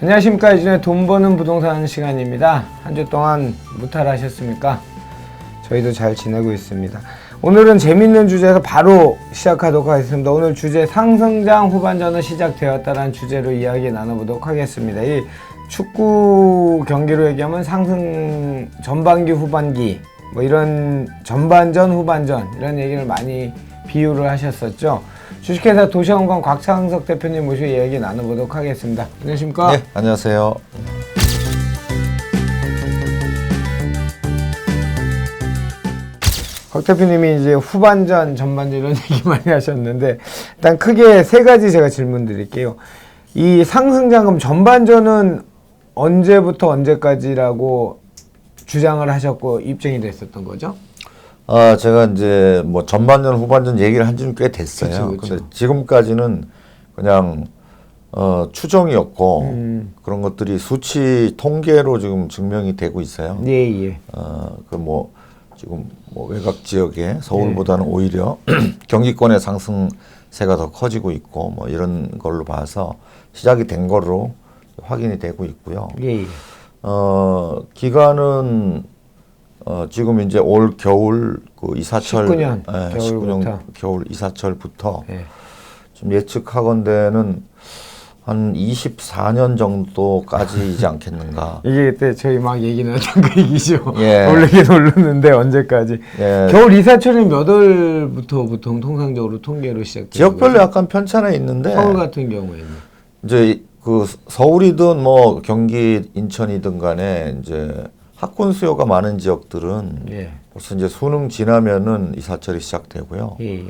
안녕하십니까 이준의 돈 버는 부동산 시간입니다. 한 주 동안 무탈하셨습니까? 저희도 잘 지내고 있습니다. 오늘은 재밌는 주제에서 바로 시작하도록 하겠습니다. 오늘 주제 상승장 후반전은 시작되었다라는 주제로 이야기 나눠보도록 하겠습니다. 이 축구 경기로 얘기하면 상승 전반기 후반기 뭐 이런 전반전 후반전 이런 얘기를 많이 비유를 하셨었죠. 주식회사 도시원광 곽창석 대표님 모시고 이야기 나눠보도록 하겠습니다. 안녕하십니까? 네, 안녕하세요. 곽 대표님이 이제 후반전, 전반전 이런 얘기 많이 하셨는데 일단 크게 세 가지 제가 질문 드릴게요. 이 상승장금 전반전은 언제부터 언제까지라고 주장을 하셨고 입증이 됐었던 거죠? 아, 제가 이제 뭐 전반전, 후반전 얘기를 한 지는 꽤 됐어요. 그쵸, 그쵸. 근데 지금까지는 그냥 어, 추정이었고 음. 그런 것들이 수치 통계로 지금 증명이 되고 있어요. 예, 예. 어, 그 뭐 지금 뭐 외곽 지역에 서울보다는 오히려 경기권의 상승세가 더 커지고 있고 뭐 이런 걸로 봐서 시작이 된 거로 확인이 되고 있고요. 예, 예. 어, 기간은 어, 지금 이제 올 겨울 그 이사철 19년 예, 겨울부터. 19년 겨울 이사철부터 예. 좀 예측하건대는 한 24년 정도까지이지 않겠는가. 이게 그때 저희 막 얘기 나왔던 그 얘기죠. 예. 오르긴 오르는데 언제까지? 예. 겨울 이사철이 몇 월부터 보통 통상적으로 통계로 시작돼요? 지역별로 약간 편차는 있는데 서울 같은 경우에는 이제 그 서울이든 뭐 경기 인천이든 간에 이제 학군 수요가 많은 지역들은 예. 벌써 이제 수능 지나면은 이사철이 시작되고요. 예, 예.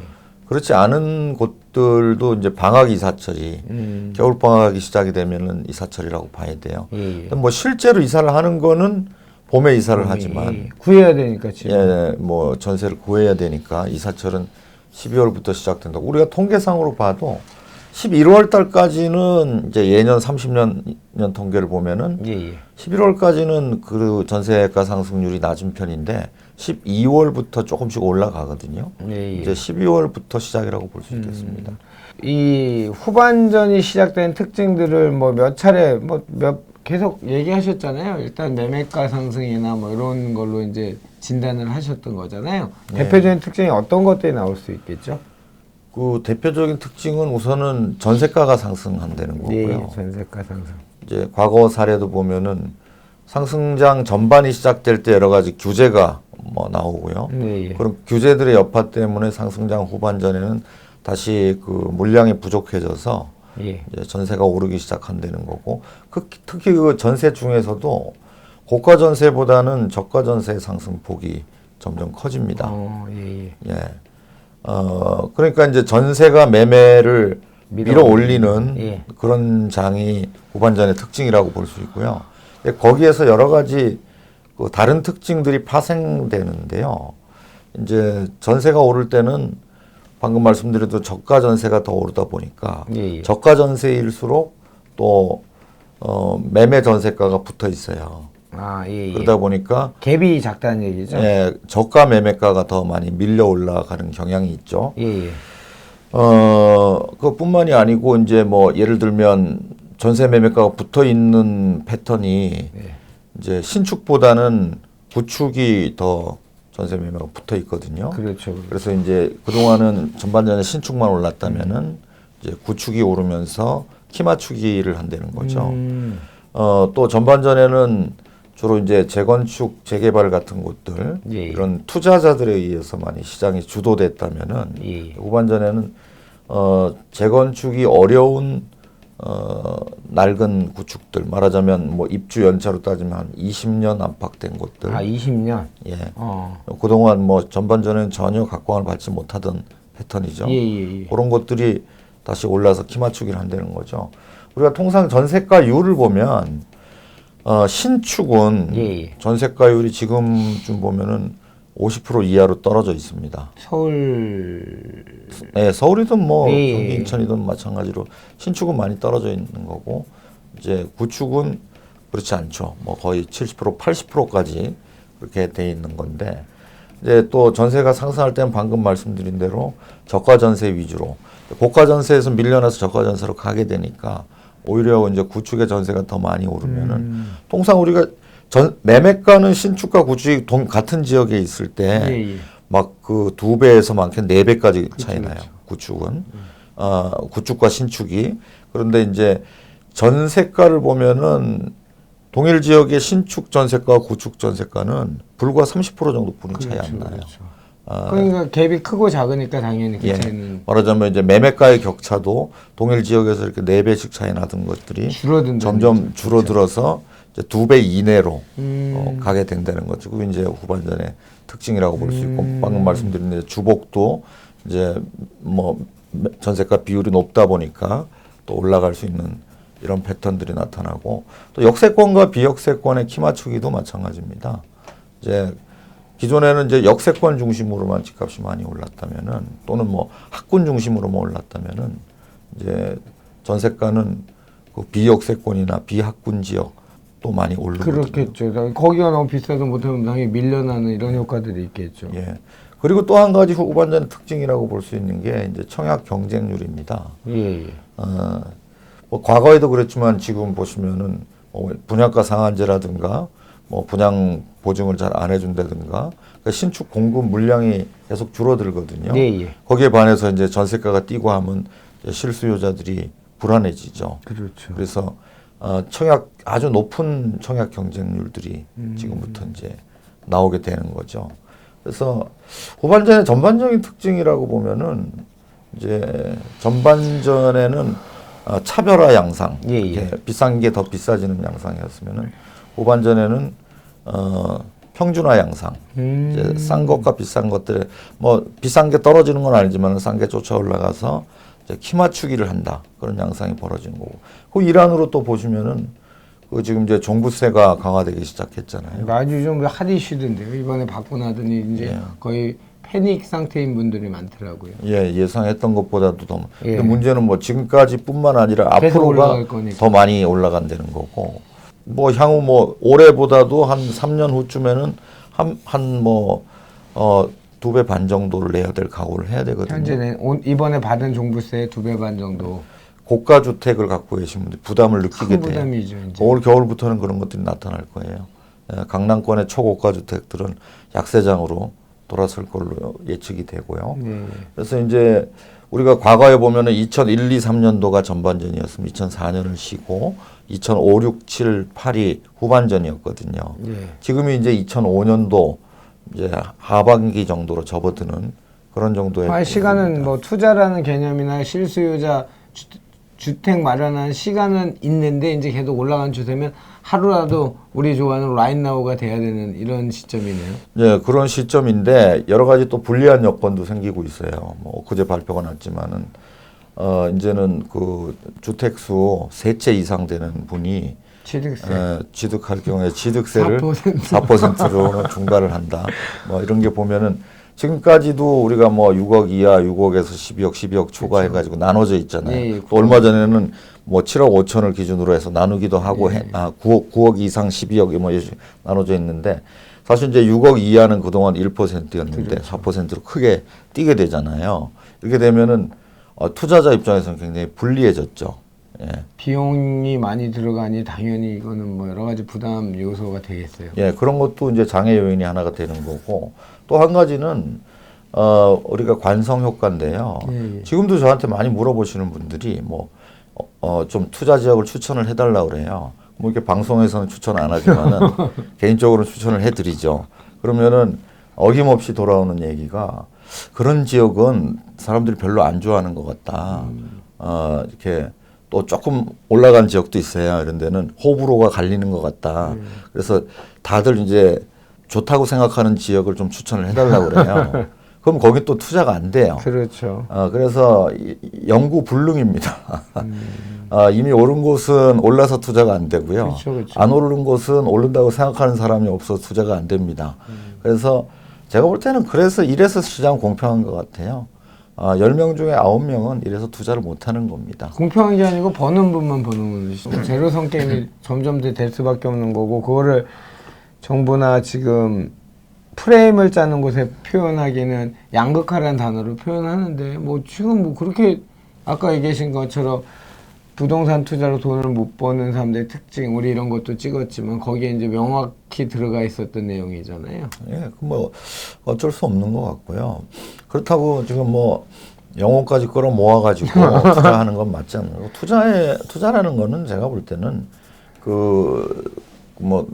그렇지 않은 곳들도 이제 방학 이사철이 음. 겨울 방학이 시작이 되면은 이사철이라고 봐야 돼요. 예, 예. 뭐 실제로 이사를 하는 거는 봄에 이사를 하지만 예, 구해야 되니까 지금. 예, 뭐 전세를 구해야 되니까 이사철은 12월부터 시작된다. 우리가 통계상으로 봐도 11월 달까지는 이제 예년 30년 년 통계를 보면은 예, 예. 11월까지는 그 전세가 상승률이 낮은 편인데 12월부터 조금씩 올라가거든요. 예, 예. 이제 12월부터 시작이라고 볼 수 있겠습니다. 이 후반전이 시작된 특징들을 뭐 몇 차례 뭐 몇 계속 얘기하셨잖아요. 일단 매매가 상승이나 뭐 이런 걸로 이제 진단을 하셨던 거잖아요. 네. 대표적인 특징이 어떤 것들이 나올 수 있겠죠? 그 대표적인 특징은 우선은 전세가가 상승한다는 예, 거고요. 예, 전세가 상승. 이제 과거 사례도 보면은 상승장 전반이 시작될 때 여러 가지 규제가 뭐 나오고요. 예, 예. 그런 규제들의 여파 때문에 상승장 후반전에는 다시 그 물량이 부족해져서 예. 이제 전세가 오르기 시작한다는 거고 그, 특히 그 전세 중에서도 고가 전세보다는 저가 전세 상승폭이 점점 커집니다. 어, 예, 예. 예. 어, 그러니까 이제 전세가 매매를 밀어 올리는 예. 그런 장이 후반전의 특징이라고 볼 수 있고요. 예, 거기에서 여러 가지 그 다른 특징들이 파생되는데요. 이제 전세가 오를 때는 방금 말씀드려도 저가 전세가 더 오르다 보니까 예, 예. 저가 전세일수록 또 어, 매매 전세가가 붙어 있어요. 아, 예, 예. 그러다 보니까 갭이 작다는 얘기죠? 예, 저가 매매가가 더 많이 밀려 올라가는 경향이 있죠. 예, 예. 어, 그뿐만이 아니고 이제 뭐 예를 들면 전세 매매가가 붙어 있는 패턴이 예. 이제 신축보다는 구축이 더 전세 매매가 붙어 있거든요. 그렇죠. 그래서 이제 그동안은 전반전에 신축만 올랐다면은 이제 구축이 오르면서 키 맞추기를 한다는 거죠. 음, 어, 또 전반전에는 주로 이제 재건축, 재개발 같은 곳들 예, 예. 이런 투자자들에 의해서 많이 시장이 주도됐다면은 예, 예. 후반전에는 어, 재건축이 어려운 어, 낡은 구축들 말하자면 뭐 입주 연차로 따지면 한 20년 안팎된 곳들 아, 20년. 예. 어. 그동안 뭐 전반전에는 전혀 각광을 받지 못하던 패턴이죠. 예, 예, 예. 그런 것들이 다시 올라서 키 맞추기를 한다는 거죠. 우리가 통상 전세가율을 보면 어, 신축은 예, 예. 전세가율이 지금쯤 보면은 50% 이하로 떨어져 있습니다. 서울 네, 서울이든 뭐 예, 경기 예. 인천이든 마찬가지로 신축은 많이 떨어져 있는 거고 이제 구축은 그렇지 않죠. 뭐 거의 70% 80%까지 그렇게 돼 있는 건데 이제 또 전세가 상승할 때는 방금 말씀드린 대로 저가 전세 위주로 고가 전세에서 밀려나서 저가 전세로 가게 되니까 오히려 이제 구축의 전세가 더 많이 오르면은 음. 통상 우리가 전 매매가는 신축과 구축이 동, 같은 지역에 있을 때 예, 예. 막그 두 배에서 많게는 네 배까지 차이 나요. 구축은 어, 구축과 신축이 그런데 이제 전세가를 보면은 동일 지역의 신축 전세가와 구축 전세가는 불과 30% 정도 뿐이 차이 안 나요. 그렇죠. 아, 그러니까 갭이 크고 작으니까 당연히 그 예. 차이는 말하자면 이제 매매가의 격차도 동일 지역에서 이렇게 네 배씩 차이 나던 것들이 줄어든다는 점점 줄어들어서 이제 두 배 이내로 음. 어, 가게 된다는 거죠. 그게 이제 후반전의 특징이라고 볼 수 있고 음. 방금 말씀드린 대로 주복도 이제 뭐 전세가 비율이 높다 보니까 또 올라갈 수 있는 이런 패턴들이 나타나고 또 역세권과 비역세권의 키 맞추기도 마찬가지입니다. 이제 기존에는 이제 역세권 중심으로만 집값이 많이 올랐다면은 또는 뭐 학군 중심으로만 올랐다면은 이제 전세가는 그 비역세권이나 비학군 지역 또 많이 오르거든요. 그렇겠죠. 거기가 너무 비싸도 못하면 당연히 밀려나는 이런 효과들이 있겠죠. 예. 그리고 또 한 가지 후반전의 특징이라고 볼 수 있는 게 이제 청약 경쟁률입니다. 예, 예. 어, 뭐 과거에도 그랬지만 지금 보시면은 뭐 분양가 상한제라든가 뭐 분양 보증을 잘 안 해준다든가 그러니까 신축 공급 물량이 계속 줄어들거든요. 예, 예. 거기에 반해서 이제 전세가가 뛰고 하면 실수요자들이 불안해지죠. 그렇죠. 그래서 어, 청약 아주 높은 청약 경쟁률들이 음. 지금부터 이제 나오게 되는 거죠. 그래서 후반전의 전반적인 특징이라고 보면은 이제 전반전에는 어, 차별화 양상, 예, 예. 비싼 게 더 비싸지는 양상이었으면은 후반전에는 어, 평준화 양상, 음. 이제 싼 것과 비싼 것들에 뭐 비싼 게 떨어지는 건 아니지만 싼 게 쫓아 올라가서 이제 키 맞추기를 한다 그런 양상이 벌어지는 거고 그 일환으로 또 보시면은 그 지금 이제 종부세가 강화되기 시작했잖아요. 아주 좀 핫 이슈던데요. 이번에 받고 나더니 이제 예. 거의 패닉 상태인 분들이 많더라고요. 예 예상했던 것보다도 더. 예. 근데 문제는 뭐 지금까지뿐만 아니라 앞으로가. 더 많이 올라간다는 거고 뭐 향후 뭐 올해보다도 한 3년 후쯤에는 한 한 뭐 어 두 배 반 정도를 내야 될 각오를 해야 되거든요. 현재는 온- 이번에 받은 종부세 두 배 반 정도 고가 주택을 갖고 계신 분들 부담을 느끼게 큰 돼요. 부담이죠. 이제. 올 겨울부터는 그런 것들이 나타날 거예요. 예, 강남권의 초고가 주택들은 약세장으로 돌아설 걸로 예측이 되고요. 네. 그래서 이제 우리가 과거에 보면은 2001, 2, 3년도가 전반전이었으면 2004년을 쉬고 2005, 6, 7, 8이 후반전이었거든요. 예. 지금이 이제 2005년도 이제 하반기 정도로 접어드는 그런 정도의 아, 시간은 뭐 투자라는 개념이나 실수요자 주, 주택 마련한 시간은 있는데 이제 계속 올라간 추세면 하루라도 우리 좋아하는 라인나우가 돼야 되는 이런 시점이네요. 예, 그런 시점인데 여러 가지 또 불리한 여건도 생기고 있어요. 뭐 그제 발표가 났지만은 어 이제는 그 주택수 세 채 이상 되는 분이 취득세. 에, 취득할 경우에 취득세를 4%. 4%로 중과를 한다. 뭐 이런 게 보면은 지금까지도 우리가 뭐 6억 이하, 6억에서 12억, 12억 초과 해가지고 나눠져 있잖아요. 예, 예, 또 얼마 전에는 뭐 7억 5천을 기준으로 해서 나누기도 하고 해, 아, 9억, 9억 이상 12억 뭐 나눠져 있는데 사실 이제 6억 이하는 그동안 1%였는데 4%로 크게 뛰게 되잖아요. 이렇게 되면은 어, 투자자 입장에서는 굉장히 불리해졌죠. 예. 비용이 많이 들어가니 당연히 이거는 뭐 여러 가지 부담 요소가 되겠어요. 예, 그런 것도 이제 장애 요인이 하나가 되는 거고 또 한 가지는 어 우리가 관성 효과인데요. 예, 예. 지금도 저한테 많이 물어보시는 분들이 뭐 어 좀 투자 지역을 추천을 해달라 그래요. 뭐 이렇게 방송에서는 추천 안 하지만은 개인적으로 추천을 해드리죠. 그러면은 어김없이 돌아오는 얘기가 그런 지역은 사람들이 별로 안 좋아하는 것 같다. 어 이렇게 또 조금 올라간 지역도 있어요. 이런 데는 호불호가 갈리는 것 같다. 그래서 다들 이제 좋다고 생각하는 지역을 좀 추천을 해달라고 그래요. 그럼 거기 또 투자가 안 돼요. 그렇죠. 어, 그래서 이- 이 영구 불능입니다. 어, 이미 오른 곳은 올라서 투자가 안 되고요. 그렇죠, 그렇죠. 안 오르는 곳은 오른다고 생각하는 사람이 없어서 투자가 안 됩니다. 그래서 제가 볼 때는 그래서 이래서 시장 공평한 것 같아요. 어, 10명 중에 9명은 이래서 투자를 못 하는 겁니다. 공평한 게 아니고 버는 분만 버는 거죠. 제로섬 게임이 점점 더될 수밖에 없는 거고 그거를 정부나 지금 프레임을 짜는 곳에 표현하기는 양극화라는 단어로 표현하는데 뭐 지금 뭐 그렇게 아까 얘기하신 것처럼 부동산 투자로 돈을 못 버는 사람들의 특징 우리 이런 것도 찍었지만 거기에 이제 명확히 들어가 있었던 내용이잖아요. 예, 그뭐 어쩔 수 없는 것 같고요. 그렇다고 지금 뭐 영혼까지 끌어 모아가지고 투자하는 건 맞지 거고 투자에 투자라는 거는 제가 볼 때는 그 뭐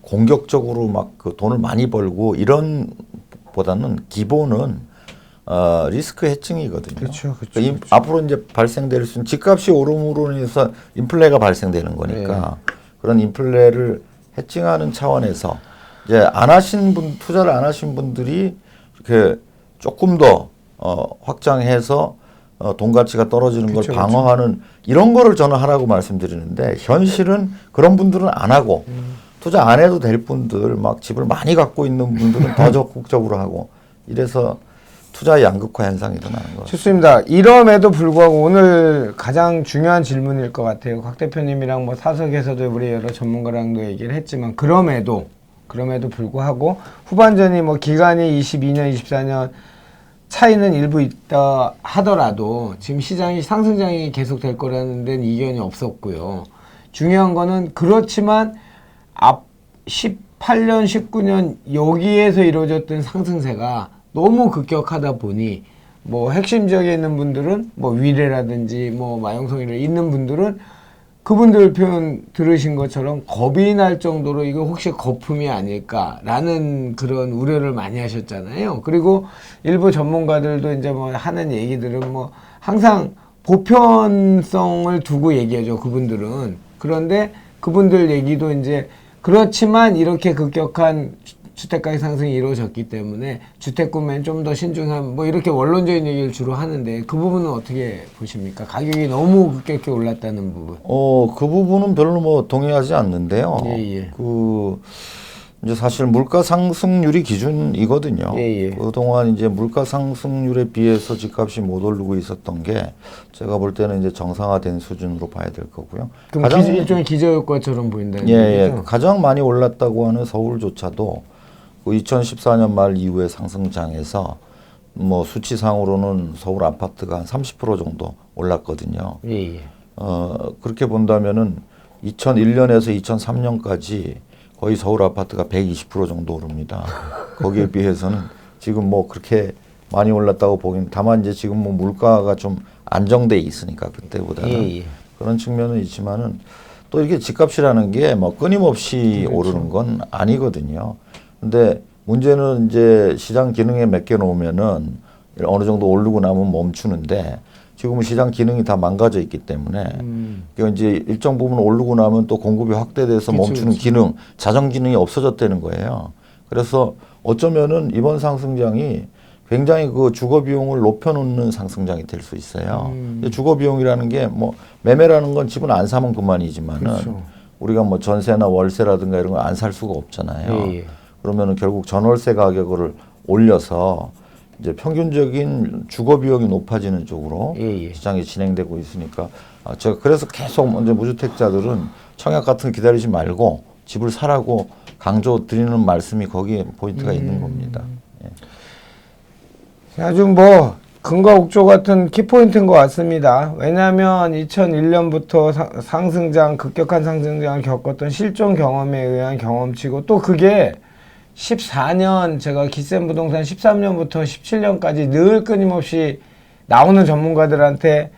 공격적으로 막 그 돈을 많이 벌고 이런 보다는 기본은 어, 리스크 해칭이거든요. 그렇죠, 그렇죠, 그러니까 임- 앞으로 이제 발생될 수 있는 집값이 오름으로 인해서 인플레가 발생되는 거니까 네. 그런 인플레를 해칭하는 차원에서 이제 안 하신 분 투자를 안 하신 분들이 이렇게 조금 더 어, 확장해서 어, 돈 가치가 떨어지는 그쵸, 걸 방어하는 이런 거를 저는 하라고 말씀드리는데 현실은 그런 분들은 안 하고 투자 안 해도 될 분들 막 집을 많이 갖고 있는 분들은 더 적극적으로 하고 이래서 투자 양극화 현상이 일어나는 거죠. 좋습니다. 이럼에도 불구하고 오늘 가장 중요한 질문일 것 같아요. 곽 대표님이랑 뭐 사석에서도 우리 여러 전문가랑도 얘기를 했지만 그럼에도 그럼에도 불구하고 후반전이 뭐 기간이 22년, 24년 차이는 일부 있다 하더라도 지금 시장이 상승장이 계속 될 거라는 데는 이견이 없었고요. 중요한 거는 그렇지만 앞 18년, 19년 여기에서 이루어졌던 상승세가 너무 급격하다 보니 뭐 핵심 지역에 있는 분들은 뭐 위례라든지 뭐 마용성이라 있는 분들은 그분들 표현 들으신 것처럼 겁이 날 정도로 이거 혹시 거품이 아닐까라는 그런 우려를 많이 하셨잖아요. 그리고 일부 전문가들도 이제 뭐 하는 얘기들은 뭐 항상 보편성을 두고 얘기하죠. 그분들은. 그런데 그분들 얘기도 이제 그렇지만 이렇게 급격한 주- 주택가격 상승이 이루어졌기 때문에 주택 구매는 좀 더 신중한 뭐 이렇게 원론적인 얘기를 주로 하는데 그 부분은 어떻게 보십니까? 가격이 너무 급격히 올랐다는 부분. 어, 그 부분은 별로 뭐 동의하지 않는데요. 예, 예. 그 이제 사실 물가 상승률이 기준이거든요. 예, 예. 그동안 이제 물가 상승률에 비해서 집값이 못 오르고 있었던 게 제가 볼 때는 이제 정상화된 수준으로 봐야 될 거고요. 그럼 기저, 일종의 기저효과처럼 보인다는 예, 예. 얘기죠? 가장 많이 올랐다고 하는 서울조차도 그 2014년 말 이후의 상승장에서 뭐 수치상으로는 서울 아파트가 한 30% 정도 올랐거든요. 예, 예. 어, 그렇게 본다면은 2001년에서 2003년까지 거의 서울 아파트가 120% 정도 오릅니다. 거기에 비해서는 지금 뭐 그렇게 많이 올랐다고 보기는 다만 이제 지금 뭐 물가가 좀 안정돼 있으니까 그때보다는 예, 예. 그런 측면은 있지만은 또 이게 집값이라는 게 뭐 끊임없이 그렇죠. 오르는 건 아니거든요. 근데 문제는 이제 시장 기능에 맡겨 놓으면은 어느 정도 오르고 나면 멈추는데 지금은 시장 기능이 다 망가져 있기 때문에 음. 그 이제 일정 부분 오르고 나면 또 공급이 확대돼서 그쵸, 멈추는 그쵸. 기능, 자정 기능이 없어졌다는 거예요. 그래서 어쩌면은 이번 상승장이 굉장히 그 주거 비용을 높여놓는 상승장이 될 수 있어요. 음. 주거 비용이라는 게 뭐 매매라는 건 집은 안 사면 그만이지만은 그렇죠. 우리가 뭐 전세나 월세라든가 이런 걸 안 살 수가 없잖아요. 예, 예. 그러면은 결국 전월세 가격을 올려서 이제 평균적인 주거 비용이 높아지는 쪽으로 예, 예. 시장이 진행되고 있으니까 아, 제가 그래서 계속 먼저 무주택자들은 청약 같은 거 기다리지 말고 집을 사라고 강조 드리는 말씀이 거기에 포인트가 음. 있는 겁니다. 예. 아주 뭐 근거 옥조 같은 키포인트인 것 같습니다. 왜냐하면 2001년부터 상승장 급격한 상승장을 겪었던 실존 경험에 의한 경험치고 또 그게 14년 제가 기센 부동산 13년부터 17년까지 늘 끊임없이 나오는 전문가들한테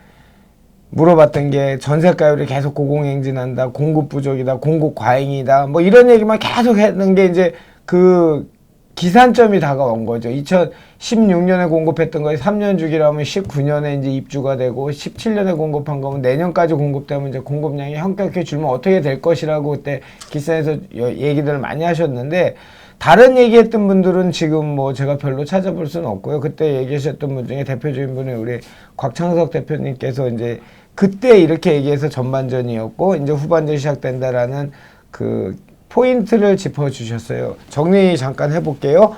물어봤던 게 전세가율이 계속 고공행진한다, 공급 부족이다, 공급 과잉이다, 뭐 이런 얘기만 계속 했는 게 이제 그 기산점이 다가온 거죠. 2016년에 공급했던 거에 3년 주기라면 19년에 이제 입주가 되고 17년에 공급한 거면 내년까지 공급되면 이제 공급량이 현격히 줄면 어떻게 될 것이라고 그때 기사에서 여- 얘기들을 많이 하셨는데 다른 얘기했던 분들은 지금 뭐 제가 별로 찾아볼 수는 없고요. 그때 얘기하셨던 분 중에 대표적인 분이 우리 곽창석 대표님께서 이제 그때 이렇게 얘기해서 전반전이었고 이제 후반전 시작된다라는 그 포인트를 짚어주셨어요. 정리 잠깐 해볼게요.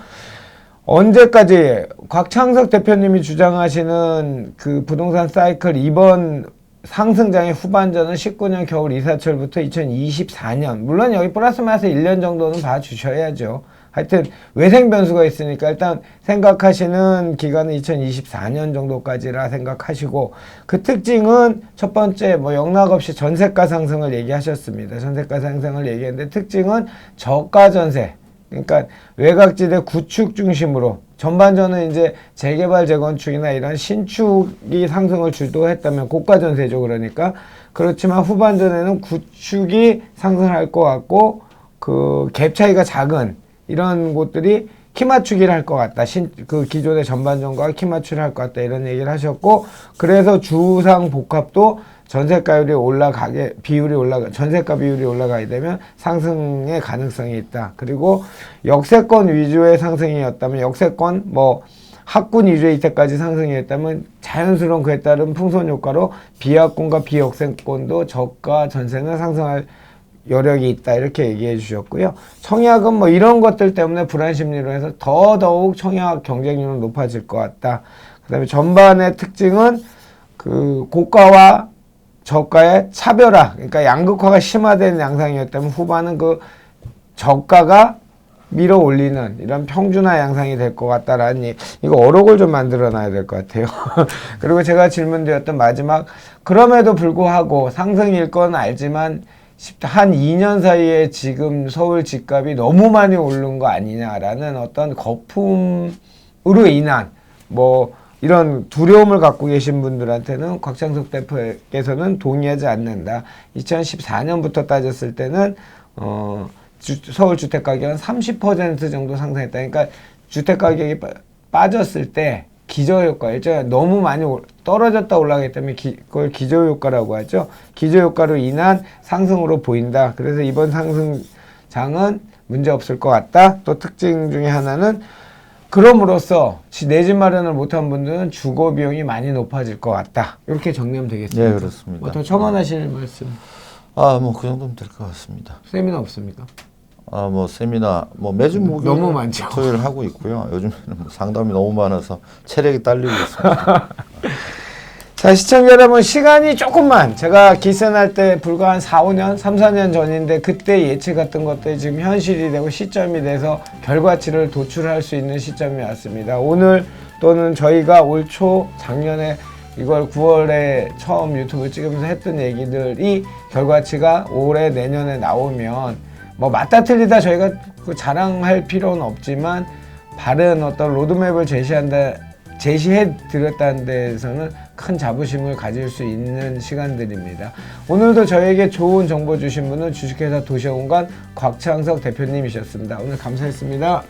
언제까지 곽창석 대표님이 주장하시는 그 부동산 사이클 이번 상승장의 후반전은 19년 겨울 이사철부터 2024년 물론 여기 플러스 마이너스 1년 정도는 봐주셔야죠. 하여튼 외생 변수가 있으니까 일단 생각하시는 기간은 2024년 정도까지라 생각하시고 그 특징은 첫 번째 뭐 영락 없이 전세가 상승을 얘기하셨습니다. 전세가 상승을 얘기했는데 특징은 저가 전세 그러니까 외곽지대 구축 중심으로 전반전은 이제 재개발 재건축이나 이런 신축이 상승을 주도했다면 고가 전세죠 그러니까 그렇지만 후반전에는 구축이 상승할 것 같고 그 갭 차이가 작은 이런 곳들이 키 맞추기를 할 것 같다. 신, 그 기존의 전반전과 키 맞추기를 할 것 같다. 이런 얘기를 하셨고, 그래서 주상 복합도 전세가율이 올라가게, 비율이 올라가, 전세가 비율이 올라가게 되면 상승의 가능성이 있다. 그리고 역세권 위주의 상승이었다면, 역세권, 뭐, 학군 위주의 이때까지 상승이었다면 자연스러운 그에 따른 풍선 효과로 비학군과 비역세권도 저가 전세는 상승할 여력이 있다 이렇게 얘기해 주셨고요. 청약은 뭐 이런 것들 때문에 불안 심리로 해서 더더욱 청약 경쟁률은 높아질 것 같다. 그다음에 전반의 특징은 그 고가와 저가의 차별화, 그러니까 양극화가 심화된 양상이었다면 후반은 그 저가가 밀어 올리는 이런 평준화 양상이 될 것 같다라는. 이거 어록을 좀 만들어 놔야 될 것 같아요. 그리고 제가 질문드렸던 마지막 그럼에도 불구하고 상승일 건 알지만 십- 한 2년 사이에 지금 서울 집값이 너무 많이 오른 거 아니냐라는 어떤 거품으로 인한 뭐 이런 두려움을 갖고 계신 분들한테는 곽창석 대표께서는 동의하지 않는다. 2014년부터 따졌을 때는 어 주, 서울 주택 가격은 30% 정도 상승했다. 그러니까 주택 가격이 빠- 빠졌을 때 기저효과, 일종의 너무 많이 올- 떨어졌다 올라가기 때문에 기, 그걸 기저효과라고 하죠. 기저효과로 인한 상승으로 보인다. 그래서 이번 상승장은 문제 없을 것 같다. 또 특징 중에 하나는 그럼으로써 내 집 마련을 못한 분들은 주거 비용이 많이 높아질 것 같다. 이렇게 정리하면 되겠습니다. 네, 그렇습니다. 뭐더 첨언하실 말씀 아, 뭐 그 정도면 될 것 같습니다. 세미나 없습니까? 아, 뭐 세미나 뭐 매주 목요일 너무 많죠. 토요일 하고 있고요. 요즘에는 뭐 상담이 너무 많아서 체력이 딸리고 있습니다. 자, 시청자 여러분, 시간이 조금만, 제가 기선할 때 불과 한 4, 5년, 3, 4년 전인데, 그때 예측했던 것들이 지금 현실이 되고 시점이 돼서 결과치를 도출할 수 있는 시점이 왔습니다. 오늘 또는 저희가 올 초, 작년에 이걸 9월에 처음 유튜브 찍으면서 했던 얘기들이 결과치가 올해 내년에 나오면 뭐 맞다 틀리다 저희가 그 자랑할 필요는 없지만 바른 어떤 로드맵을 제시한다 제시해 드렸다는 데에서는 큰 자부심을 가질 수 있는 시간들입니다. 오늘도 저에게 좋은 정보 주신 분은 주식회사 도시공간 곽창석 대표님이셨습니다. 오늘 감사했습니다.